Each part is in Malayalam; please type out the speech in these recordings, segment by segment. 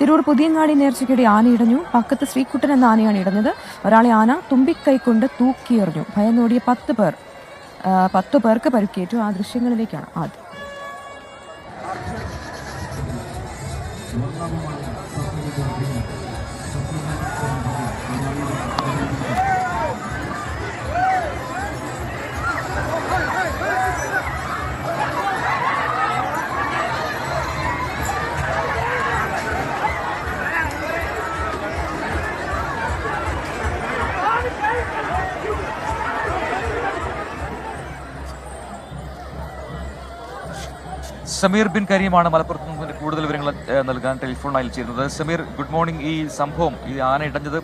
തിരൂർ പുതിയങ്ങാടി നേർച്ചയ്ക്കിടെ ആനയിടഞ്ഞു പക്കത്ത് ശ്രീകുട്ടൻ എന്ന ആനയാണ് ഇടഞ്ഞത്. ഒരാളെ ആന തുമ്പിക്കൈ കൊണ്ട് തൂക്കിയെറിഞ്ഞു. ഭയന്നോടിയ പത്ത് പേർ പത്ത് പേർക്ക് പരുക്കേറ്റു. ആ ദൃശ്യങ്ങളിലേക്കാണ് ആദ്യം. സമീർ ബിൻ കരീമാണ് മലപ്പുറത്ത് നിന്ന് കൂടുതൽ വിവരങ്ങൾ നൽകാൻ ടെലിഫോൺ ലൈനിൽ ചേരുന്നത്. സമീർ ഗുഡ് മോർണിംഗ് ഈ സംഭവം ഈ ആന ഇടഞ്ഞത്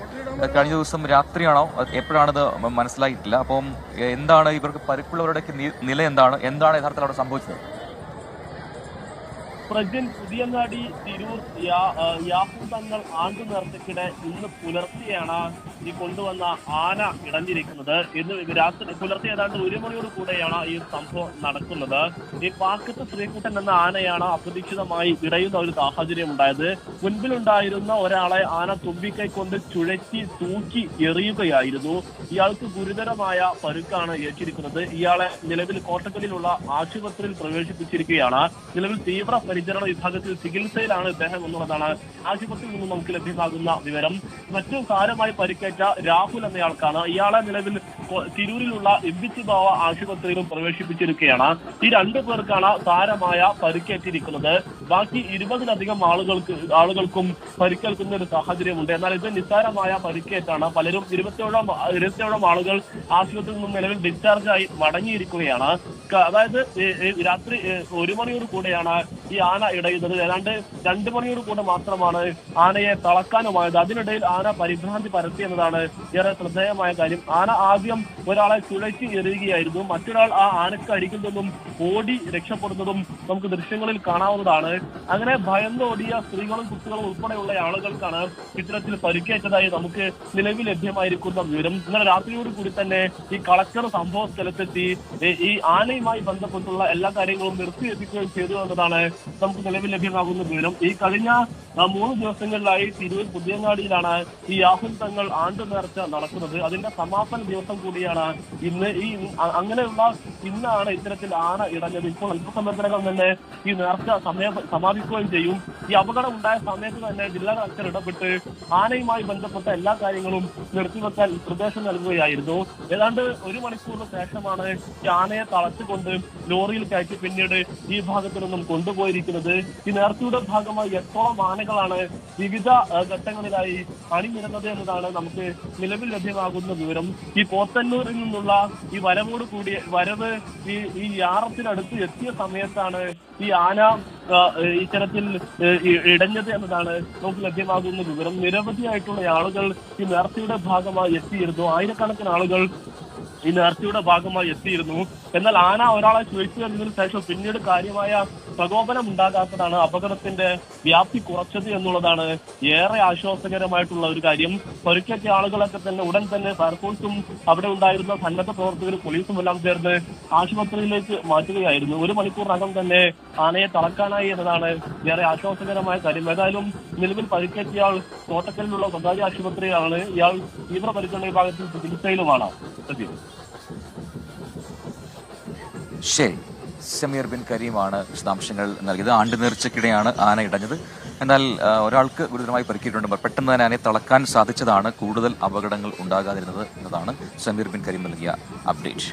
കഴിഞ്ഞ ദിവസം രാത്രിയാണോ? എപ്പോഴാണത് മനസ്സിലായിട്ടില്ല. അപ്പം എന്താണ് ഇവർക്ക് പരിക്കുള്ളവരുടെയൊക്കെ നില എന്താണ്? എന്താണ് യഥാർത്ഥത്തിൽ അവിടെ സംഭവിച്ചത്? പ്രജൻ പുതിയങ്ങാടി തിരൂർ യാഹൂതങ്ങൾ ആണ്ടു നേർച്ചയ്ക്കിടെ ഇന്ന് പുലർച്ചെയാണ് ഈ കൊണ്ടുവന്ന ആന ഇടഞ്ഞിരിക്കുന്നത്. ഇന്ന് രാത്രി പുലർച്ചെ ഏതാണ്ട് ഒരു മണിയോട് കൂടെയാണ് ഈ സംഭവം നടക്കുന്നത്. ഈ പാക്കത്ത് ശ്രീകുട്ടൻ എന്ന ആനയാണ് അപ്രതീക്ഷിതമായി ഇടയുന്ന ഒരു സാഹചര്യം ഉണ്ടായത്. മുൻപിലുണ്ടായിരുന്ന ഒരാളെ ആന തുമ്പിക്കൈ കൊണ്ട് ചുഴറ്റി തൂക്കി എറിയുകയായിരുന്നു. ഇയാൾക്ക് ഗുരുതരമായ പരുക്കാണ് ഏറ്റിരിക്കുന്നത്. ഇയാളെ നിലവിൽ കോട്ടക്കലിലുള്ള ആശുപത്രിയിൽ പ്രവേശിപ്പിച്ചിരിക്കുകയാണ്. നിലവിൽ തീവ്ര പരിചരണ വിഭാഗത്തിൽ ചികിത്സയിലാണ് ഇദ്ദേഹം എന്നുള്ളതാണ്. ആശുപത്രിയിൽ നിന്നും നമുക്ക് ലഭ്യമാകുന്ന വിവരം. മറ്റു സാരമായി പരിക്കേറ്റ രാഹുൽ എന്നയാൾക്കാണ്. ഇയാളെ നിലവിൽ തിരൂരിലുള്ള ഇമ്പിച്ചി ബാവ ആശുപത്രിയിലും പ്രവേശിപ്പിച്ചിരിക്കുകയാണ്. ഈ രണ്ടു പേർക്കാണ് സാരമായ പരിക്കേറ്റിരിക്കുന്നത്. ബാക്കി ഇരുപതിലധികം ആളുകൾക്ക് ആളുകൾക്കും പരിക്കേൽക്കുന്ന ഒരു സാഹചര്യമുണ്ട്. എന്നാൽ ഇത് നിസ്സാരമായ പരിക്കേറ്റാണ്. പലരും ഇരുപത്തിയോളം ഇരുപത്തിയോളം ആളുകൾ ആശുപത്രിയിൽ നിന്നും നിലവിൽ ഡിസ്ചാർജ് ആയി മടങ്ങിയിരിക്കുകയാണ് അതായത് രാത്രി ഒരു മണിയോട് കൂടെയാണ് ഈ ആന ഇടയുന്നത്. ഏതാണ്ട് രണ്ടു മണിയോട് കൂടെ മാത്രമാണ് ആനയെ തളക്കാനുമായത്. അതിനിടയിൽ ആന പരിഭ്രാന്തി പരത്തി എന്നതാണ് ഏറെ ശ്രദ്ധേയമായ കാര്യം. ആന ആദ്യം ഒരാളെ ചുഴറ്റി എറിയുകയായിരുന്നു. മറ്റൊരാൾ ആ ആനക്ക് അടിക്കുന്നതും ഓടി രക്ഷപ്പെടുന്നതും നമുക്ക് ദൃശ്യങ്ങളിൽ കാണാവുന്നതാണ്. അങ്ങനെ ഭയന്നോടിയ സ്ത്രീകളും കുട്ടികളും ഉൾപ്പെടെയുള്ള ആളുകൾക്കാണ് ഇത്തരത്തിൽ പരിക്കേറ്റതായി നമുക്ക് നിലവിൽ ലഭ്യമായിരിക്കുന്ന വിവരം. ഇന്നലെ രാത്രിയോട് കൂടി തന്നെ ഈ കളക്ടർ സംഭവ സ്ഥലത്തെത്തി ഈ- ആനയുമായി ബന്ധപ്പെട്ടുള്ള എല്ലാ കാര്യങ്ങളും നിർത്തിയെത്തിക്കുകയും ചെയ്തു എന്നതാണ് നമുക്ക് നിലവിൽ ലഭ്യമാകുന്ന വിവരം. ഈ കഴിഞ്ഞ മൂന്ന് ദിവസങ്ങളിലായി തിരൂർ പുതിയങ്ങാടിയിലാണ് ഈ യാഹുൽ തങ്ങൾ ആണ്ടു നേർച്ച നടക്കുന്നത്. അതിന്റെ സമാപന ദിവസം കൂടിയാണ് ഇന്ന് ഈ അങ്ങനെയുള്ള ഇന്നാണ് ഇത്തരത്തിൽ ആന ഇടഞ്ഞത്. ഇപ്പോൾ അല്പസമയത്തിനകം തന്നെ ഈ നേർച്ച സമയ സമാപിക്കുകയും ചെയ്യും. ഈ അപകടം ഉണ്ടായ സമയത്ത് തന്നെ ജില്ലാ കളക്ടർ ഇടപെട്ട് ആനയുമായി ബന്ധപ്പെട്ട എല്ലാ കാര്യങ്ങളും നിർത്തിവെക്കാൻ നിർദ്ദേശം നൽകുകയായിരുന്നു. ഏതാണ്ട് ഒരു മണിക്കൂറിന് ശേഷമാണ് ഈ ആനയെ തളച്ചുകൊണ്ട് ലോറിയിൽ കയറ്റി പിന്നീട് ഈ ഭാഗത്തു നിന്നും കൊണ്ടുപോയിരിക്കുന്നത്. ഈ നേർച്ചയുടെ ഭാഗമായി എട്ടോളം ആനകളാണ് വിവിധ ഘട്ടങ്ങളിലായി അണിനിരുന്നത് എന്നതാണ് നമുക്ക് നിലവിൽ ലഭ്യമാകുന്ന വിവരം. ഈ പോത്തന്നൂരിൽ നിന്നുള്ള ഈ വരവോട് കൂടിയ വരവ് ഈ ഈ യാറത്തിനടുത്ത് എത്തിയ സമയത്താണ് ഈ ആന ഇത്തരത്തിൽ ഇടഞ്ഞത് എന്നതാണ് നമുക്ക് ലഭ്യമാകുന്ന വിവരം. നിരവധിയായിട്ടുള്ള ആളുകൾ ഈ നേർച്ചയുടെ ഭാഗമായി എത്തിയിരുന്നു. ആയിരക്കണക്കിന് ആളുകൾ ഈ നേർച്ചയുടെ ഭാഗമായി എത്തിയിരുന്നു. എന്നാൽ ആന ഒരാളെ ചോദിച്ചു എന്നതിനു ശേഷം പിന്നീട് കാര്യമായ പ്രകോപനം ഉണ്ടാകാത്തതാണ് അപകടത്തിന്റെ വ്യാപ്തി കുറച്ചത് എന്നുള്ളതാണ് ഏറെ ആശ്വാസകരമായിട്ടുള്ള ഒരു കാര്യം. പരിക്കേറ്റ ആളുകളൊക്കെ തന്നെ ഉടൻ തന്നെ ഫയർഫോഴ്സും അവിടെ ഉണ്ടായിരുന്ന സന്നദ്ധ പ്രവർത്തകരും പോലീസും എല്ലാം ചേർന്ന് ആശുപത്രിയിലേക്ക് മാറ്റുകയായിരുന്നു. ഒരു മണിക്കൂറിനകം തന്നെ ആനയെ തളക്കാനായി എന്നതാണ് ഏറെ ആശ്വാസകരമായ കാര്യം. ഏതായാലും നിലവിൽ പരിക്കേറ്റയാൾ കോട്ടക്കലിലുള്ള സ്വകാര്യ ആശുപത്രിയിലാണ്. ഇയാൾ തീവ്ര പരിചരണ വിഭാഗത്തിൽ ചികിത്സയിലുമാണ്. ശരി. സമീർ ബിൻ കരീമാണ് വിശദാംശങ്ങൾ നൽകിയത്. ആണ്ട് നേർച്ചയ്ക്കിടെയാണ് ആന ഇടഞ്ഞത്. എന്നാൽ ഒരാൾക്ക് ഗുരുതരമായി പരിക്കിയിട്ടുണ്ട് പെട്ടെന്ന് തന്നെ ആനയെ തളക്കാൻ സാധിച്ചതാണ് കൂടുതൽ അപകടങ്ങൾ ഉണ്ടാകാതിരുന്നത് എന്നതാണ് സമീർ ബിൻ കരീം നൽകിയ അപ്ഡേറ്റ്.